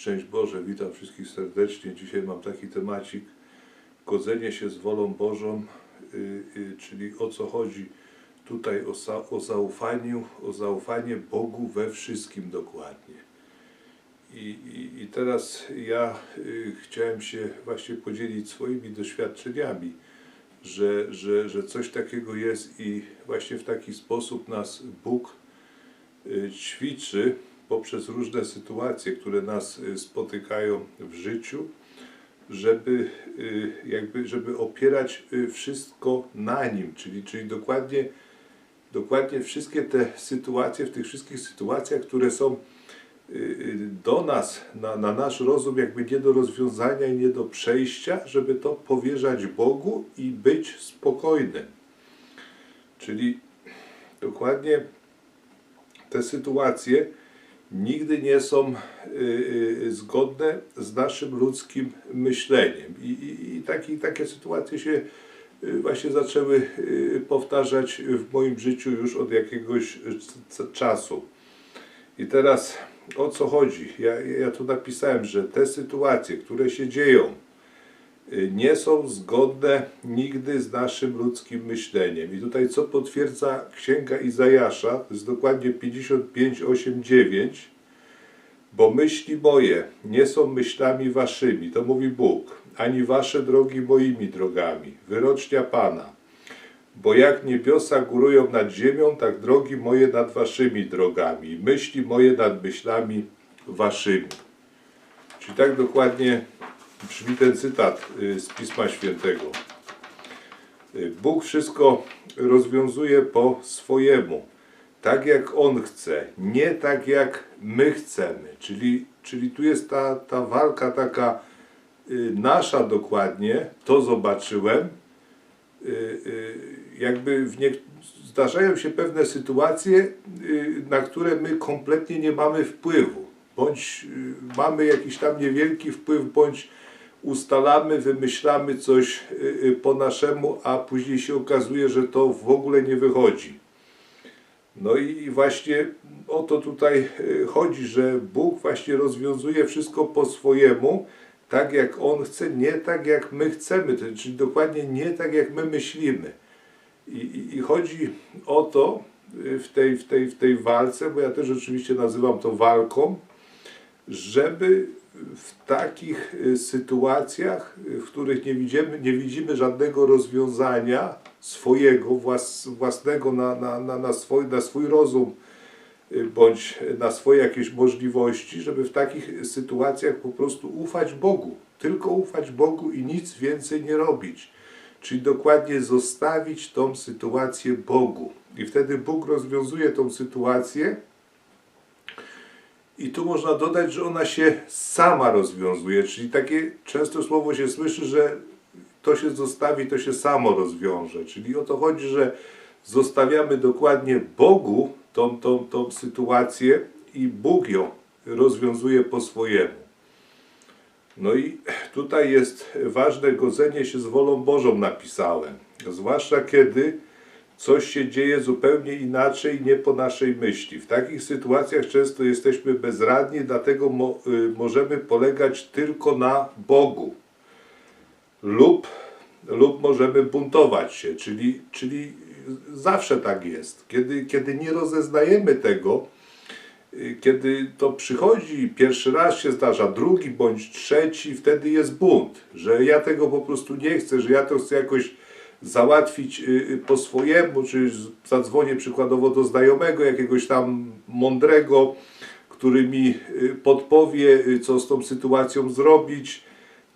Szczęść Boże, witam wszystkich serdecznie. Dzisiaj mam taki temacik, godzenie się z wolą Bożą, y, y, czyli o co chodzi tutaj o, o zaufaniu, o zaufanie Bogu we wszystkim dokładnie. I, i, i teraz ja y, chciałem się właśnie podzielić swoimi doświadczeniami, że, że, że coś takiego jest i właśnie w taki sposób nas Bóg y, ćwiczy poprzez różne sytuacje, które nas y, spotykają w życiu, żeby y, jakby, żeby opierać y, wszystko na Nim, czyli, czyli dokładnie, dokładnie wszystkie te sytuacje, w tych wszystkich sytuacjach, które są do nas, na, na nasz rozum jakby nie do rozwiązania i nie do przejścia, żeby to powierzać Bogu i być spokojnym. Czyli dokładnie te sytuacje nigdy nie są y, y, zgodne z naszym ludzkim myśleniem. I, i, i taki, takie sytuacje się y, właśnie zaczęły powtarzać w moim życiu już od jakiegoś czasu. I teraz o co chodzi? Ja, ja tu napisałem, że te sytuacje, które się dzieją, nie są zgodne nigdy z naszym ludzkim myśleniem. I tutaj co potwierdza Księga Izajasza, to jest dokładnie 55, 8, 9, bo myśli moje nie są myślami waszymi, to mówi Bóg, ani wasze drogi moimi drogami, wyrocznia Pana. Bo jak niebiosa górują nad ziemią, tak drogi moje nad waszymi drogami, myśli moje nad myślami waszymi. Czyli tak dokładnie brzmi ten cytat y, z Pisma Świętego. Y, Bóg wszystko rozwiązuje po swojemu, tak jak On chce, nie tak jak my chcemy. Czyli, czyli tu jest ta, ta walka taka y, nasza dokładnie, to zobaczyłem, jakby w nie, zdarzają się pewne sytuacje, na które my kompletnie nie mamy wpływu. Bądź mamy jakiś tam niewielki wpływ, bądź ustalamy, wymyślamy coś y, y, po naszemu, a później się okazuje, że to w ogóle nie wychodzi. No i właśnie o to tutaj y, chodzi, że Bóg właśnie rozwiązuje wszystko po swojemu, tak jak On chce, nie tak jak my chcemy, czyli dokładnie nie tak jak my myślimy. I, i, i chodzi o to w tej, w, tej, w tej walce, bo ja też oczywiście nazywam to walką, żeby w takich y, sytuacjach, y, w których nie widzimy, nie widzimy żadnego rozwiązania swojego, włas, własnego na, na, na, na, swój, na swój rozum, y, bądź na swoje jakieś możliwości, żeby w takich sytuacjach po prostu ufać Bogu. Tylko ufać Bogu i nic więcej nie robić. Czyli dokładnie zostawić tą sytuację Bogu. I wtedy Bóg rozwiązuje tą sytuację. I tu można dodać, że ona się sama rozwiązuje. Czyli takie często słowo się słyszy, że to się zostawi, to się samo rozwiąże. Czyli o to chodzi, że zostawiamy dokładnie Bogu tą, tą, tą sytuację i Bóg ją rozwiązuje po swojemu. No i tutaj jest ważne godzenie się z wolą Bożą napisałem. Zwłaszcza kiedy coś się dzieje zupełnie inaczej, nie po naszej myśli. W takich sytuacjach często jesteśmy bezradni, dlatego mo, y, możemy polegać tylko na Bogu. Lub, lub możemy buntować się, czyli, czyli zawsze tak jest. Kiedy, kiedy nie rozeznajemy tego, y, kiedy to przychodzi, pierwszy raz się zdarza, drugi bądź trzeci, wtedy jest bunt, że ja tego po prostu nie chcę, że ja to chcę jakoś załatwić y, y, po swojemu, czy zadzwonię przykładowo do znajomego, jakiegoś tam mądrego, który mi y, podpowie, co z tą sytuacją zrobić.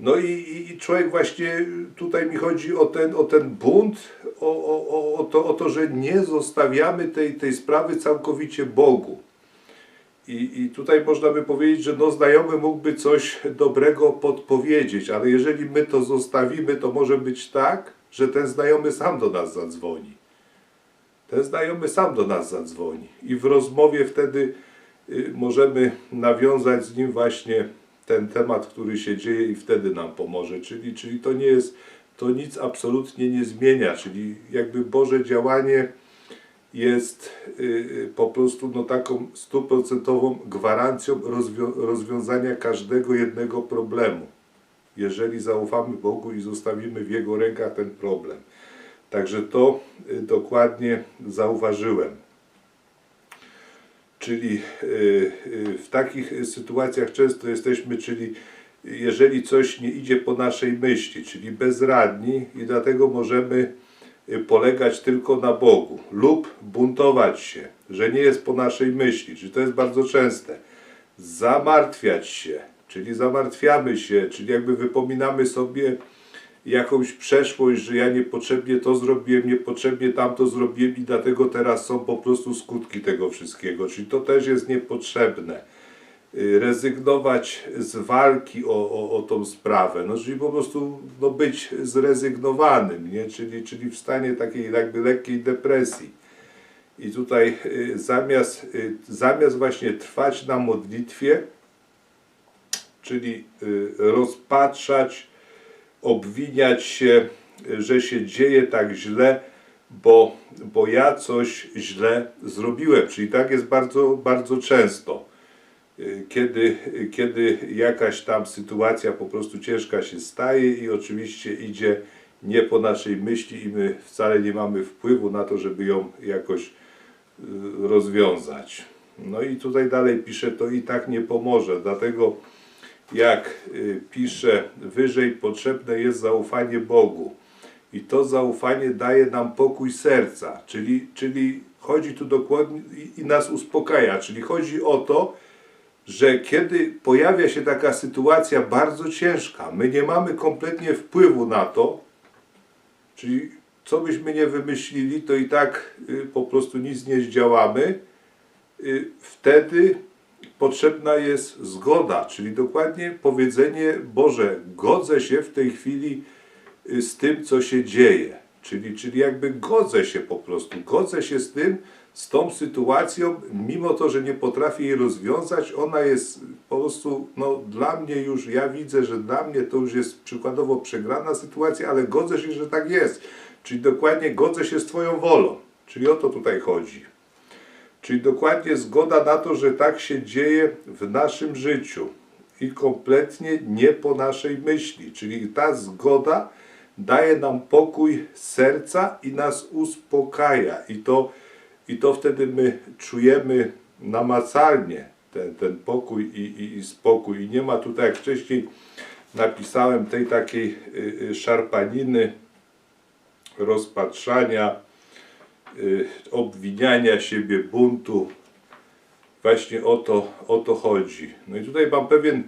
No i, i- człowiek właśnie, tutaj mi chodzi o ten, o ten bunt, o, o, o, to, o to, że nie zostawiamy tej, tej sprawy całkowicie Bogu. I, I tutaj można by powiedzieć, że no, znajomy mógłby coś dobrego podpowiedzieć, ale jeżeli my to zostawimy, to może być tak, że ten znajomy sam do nas zadzwoni. Ten znajomy sam do nas zadzwoni. I w rozmowie wtedy y, możemy nawiązać z nim właśnie ten temat, który się dzieje i wtedy nam pomoże. Czyli, czyli to nie jest, to nic absolutnie nie zmienia, czyli jakby Boże działanie jest y, y, po prostu no, taką stuprocentową gwarancją rozwią- rozwiązania każdego jednego problemu. Jeżeli zaufamy Bogu i zostawimy w Jego rękach ten problem. Także to y, dokładnie zauważyłem. Czyli y, y, w takich sytuacjach często jesteśmy, czyli jeżeli coś nie idzie po naszej myśli, czyli bezradni i dlatego możemy polegać tylko na Bogu lub buntować się, że nie jest po naszej myśli, czyli to jest bardzo częste. Zamartwiać się, czyli zamartwiamy się, czyli jakby wypominamy sobie jakąś przeszłość, że ja niepotrzebnie to zrobiłem, niepotrzebnie tamto zrobiłem i dlatego teraz są po prostu skutki tego wszystkiego. Czyli to też jest niepotrzebne. Y, Rezygnować z walki o, o, o tą sprawę, no czyli po prostu no, być zrezygnowanym, nie? Czyli, czyli w stanie takiej jakby lekkiej depresji. I tutaj y, zamiast, y, zamiast właśnie trwać na modlitwie, czyli y, rozpatrzać, obwiniać się, że się dzieje tak źle, bo, bo ja coś źle zrobiłem. Czyli tak jest bardzo, bardzo często. Y, Kiedy, kiedy jakaś tam sytuacja po prostu ciężka się staje i oczywiście idzie nie po naszej myśli i my wcale nie mamy wpływu na to, żeby ją jakoś y, rozwiązać. No i tutaj dalej pisze, to i tak nie pomoże, dlatego jak y, pisze wyżej, potrzebne jest zaufanie Bogu. I to zaufanie daje nam pokój serca, czyli, czyli chodzi tu dokładnie i, nas uspokaja, czyli chodzi o to, że kiedy pojawia się taka sytuacja bardzo ciężka, my nie mamy kompletnie wpływu na to, czyli co byśmy nie wymyślili, to i tak y, po prostu nic nie zdziałamy, y, wtedy potrzebna jest zgoda, czyli dokładnie powiedzenie Boże, godzę się w tej chwili y, z tym, co się dzieje. Czyli, czyli jakby godzę się po prostu, godzę się z tym, z tą sytuacją, mimo to, że nie potrafię jej rozwiązać, ona jest po prostu, no dla mnie już, ja widzę, że dla mnie to już jest przykładowo przegrana sytuacja, ale godzę się, że tak jest. Czyli dokładnie godzę się z Twoją wolą. Czyli o to tutaj chodzi. Czyli dokładnie zgoda na to, że tak się dzieje w naszym życiu i kompletnie nie po naszej myśli. Czyli ta zgoda daje nam pokój serca i nas uspokaja. I to, i to wtedy my czujemy namacalnie ten, ten pokój i, i, i spokój. I nie ma tutaj, jak wcześniej napisałem, tej takiej y, y, szarpaniny, rozpatrzania, obwiniania siebie, buntu. Właśnie o to, o to chodzi. No i tutaj mam pewien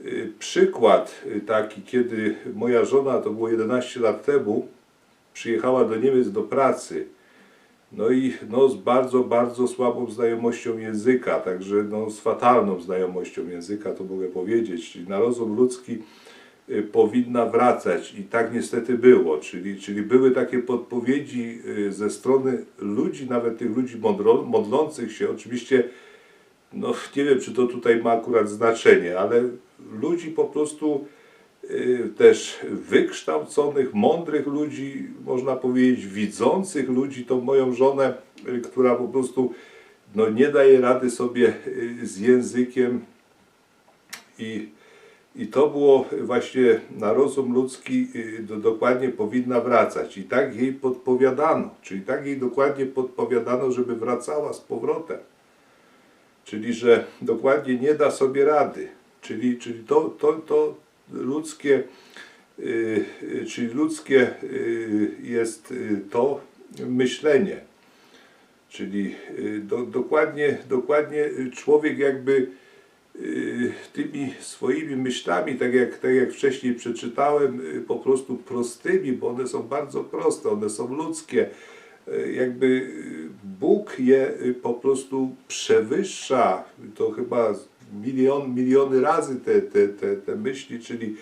y, przykład y, taki, kiedy moja żona, to było 11 lat temu, przyjechała do Niemiec do pracy. No i no, z bardzo, bardzo słabą znajomością języka, także no, z fatalną znajomością języka, to mogę powiedzieć. Czyli na rozum ludzki y, powinna wracać. I tak niestety było. Czyli, czyli były takie podpowiedzi y, ze strony ludzi, nawet tych ludzi modlących się, oczywiście no nie wiem, czy to tutaj ma akurat znaczenie, ale ludzi po prostu y, też wykształconych, mądrych ludzi, można powiedzieć, widzących ludzi, tą moją żonę, y, która po prostu no, nie daje rady sobie y, z językiem. I, i to było właśnie na rozum ludzki y, do, dokładnie powinna wracać i tak jej podpowiadano, czyli tak jej dokładnie podpowiadano, żeby wracała z powrotem. Czyli, że dokładnie nie da sobie rady. Czyli, czyli to, to, to ludzkie, y, y, czyli ludzkie y, jest y, to myślenie. Czyli do, dokładnie, dokładnie człowiek jakby tymi swoimi myślami, tak jak, tak jak wcześniej przeczytałem, y, po prostu prostymi, bo one są bardzo proste, one są ludzkie, y, jakby y, Bóg je y, po prostu przewyższa, to chyba milion, miliony razy te, te, te, te myśli, czyli,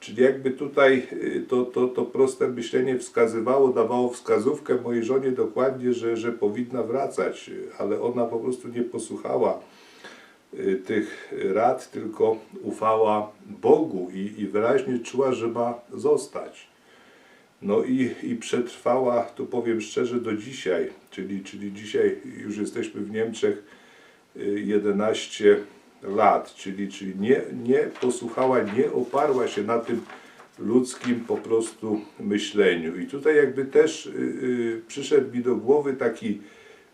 czyli jakby tutaj y, to, to, to proste myślenie wskazywało, dawało wskazówkę mojej żonie dokładnie, że, że powinna wracać, y, ale ona po prostu nie posłuchała y, tych rad, tylko ufała Bogu i, i wyraźnie czuła, że ma zostać. No i, i przetrwała, to powiem szczerze, do dzisiaj, czyli, czyli dzisiaj już jesteśmy w Niemczech y, 11 lat, czyli, czyli nie, nie posłuchała, nie oparła się na tym ludzkim po prostu myśleniu. I tutaj jakby też y, y, przyszedł mi do głowy taki y,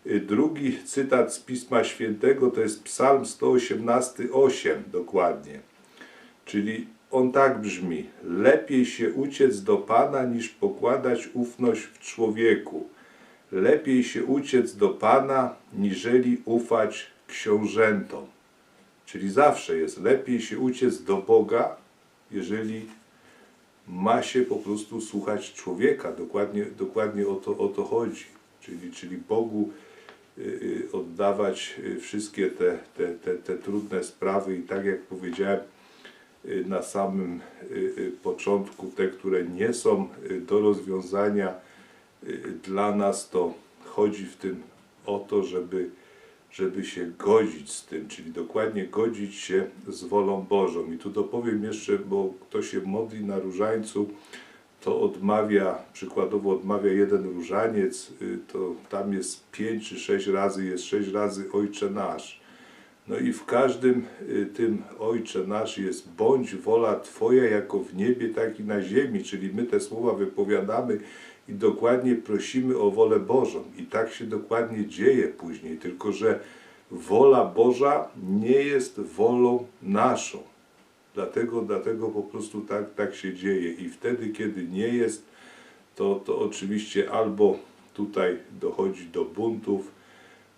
drugi cytat z Pisma Świętego, to jest Psalm 118, 8 dokładnie. Czyli on tak brzmi: Lepiej się uciec do Pana, niż pokładać ufność w człowieku. Lepiej się uciec do Pana, niżeli ufać książętom. Czyli zawsze jest lepiej się uciec do Boga, jeżeli ma się po prostu słuchać człowieka. Dokładnie, dokładnie o, to, o to chodzi. Czyli, czyli Bogu y, y, oddawać y, wszystkie te, te, te, te trudne sprawy i tak jak powiedziałem y, na samym y, y, początku, te, które nie są y, do rozwiązania y, dla nas, to chodzi w tym o to, żeby, żeby się godzić z tym, czyli dokładnie godzić się z wolą Bożą. I tu dopowiem jeszcze, bo kto się modli na różańcu, to odmawia, przykładowo odmawia jeden różaniec, y, to tam jest pięć czy sześć razy, jest sześć razy Ojcze Nasz. No i w każdym y, tym Ojcze Nasz jest bądź wola Twoja jako w niebie, tak i na ziemi, czyli my te słowa wypowiadamy i dokładnie prosimy o wolę Bożą. I tak się dokładnie dzieje później, tylko że wola Boża nie jest wolą naszą. Dlatego, dlatego po prostu tak, tak się dzieje. I wtedy, kiedy nie jest, to, to oczywiście albo tutaj dochodzi do buntów,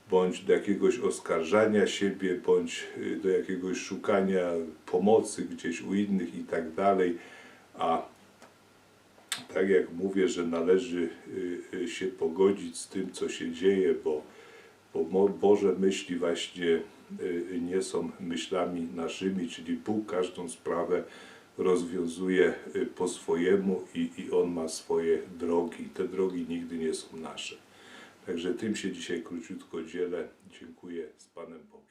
bądź do jakiegoś oskarżania siebie, bądź y, do jakiegoś szukania pomocy gdzieś u innych i tak dalej. A tak jak mówię, że należy y, y, się pogodzić z tym, co się dzieje, bo, bo Boże myśli właśnie nie są myślami naszymi, czyli Bóg każdą sprawę rozwiązuje y, po swojemu i, i On ma swoje drogi. Te drogi nigdy nie są nasze. Także tym się dzisiaj króciutko dzielę. Dziękuję z Panem Bogiem.